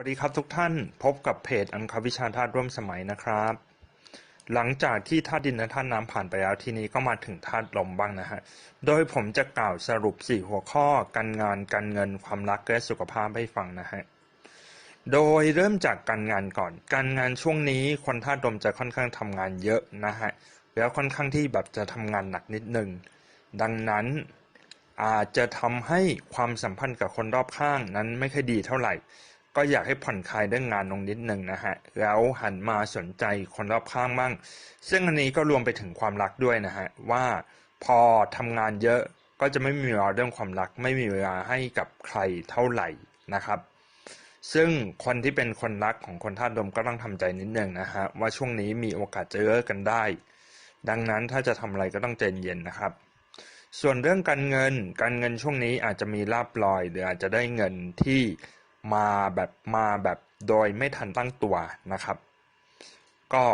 สวัสดีครับทุกท่านพบกับเพจอังควิชาธาตุร่วมสมัยนะครับ หลังจากที่ธาตุดินและธาตุน้ำผ่านไปแล้วทีนี้ก็มาถึงธาตุลมบ้างนะฮะโดยผมจะกล่าวสรุป 4 หัวข้อการงานการเงินความรักและสุขภาพให้ฟังนะฮะโดยเริ่มจากการงานก่อน การงานช่วงนี้คนธาตุลมจะค่อนข้างทำงานเยอะนะฮะแล้วค่อนข้างที่แบบจะทำงานหนักนิดนึงดังนั้นอาจจะทำให้ความสัมพันธ์กับคนรอบข้างนั้นไม่ค่อยดีเท่าไหร่ ก็อยากให้ผ่อนคลายเรื่องงานลงนิดหนึ่งนะฮะ แล้วหันมาสนใจคนรอบข้างบ้างซึ่งอันนี้ก็รวมไปถึงความรักด้วยนะฮะ ว่าพอทำงานเยอะก็จะไม่มีเวลาเรื่องความรัก ไม่มีเวลาให้กับใครเท่าไหร่นะครับ ซึ่งคนที่เป็นคนรักของคนธาตุลมก็ต้องทำใจนิดหนึ่งนะฮะว่าช่วงนี้มีโอกาสจะเลิกกันได้ ดังนั้นถ้าจะทำอะไรก็ต้องใจเย็นนะครับส่วนเรื่องการเงิน การเงินช่วงนี้อาจจะมีลาบลอยหรืออาจจะได้เงินที่ มาแบบมาแบบโดยไม่ทันตั้งตัวนะครับ ก็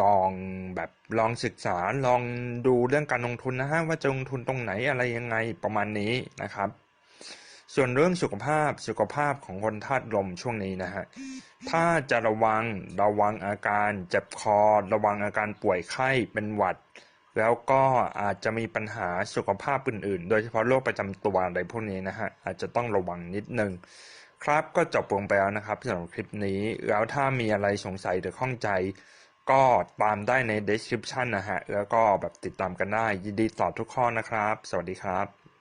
ลองแบบลองศึกษาลองดูเรื่องการลงทุนนะฮะว่าจะลงทุนตรงไหนอะไรยังไงประมาณนี้นะครับ ส่วนเรื่องสุขภาพสุขภาพของคนธาตุลมช่วงนี้นะฮะถ้าจะระวังระวังอาการเจ็บคอ ระวังอาการป่วยไข้เป็นหวัด แล้วก็อาจจะมีปัญหาสุขภาพอื่นๆ โดยเฉพาะโรคประจำตัวอะไรพวกนี้นะฮะอาจจะต้องระวังนิดนึง ครับก็จบลงไปแล้วนะครับสำหรับคลิปนี้ แล้วถ้ามีอะไรสงสัยหรือข้องใจ ก็ตามได้ใน description นะฮะ แล้วก็แบบติดตามกันได้ ยินดีตอบทุกข้อนะครับ สวัสดีครับ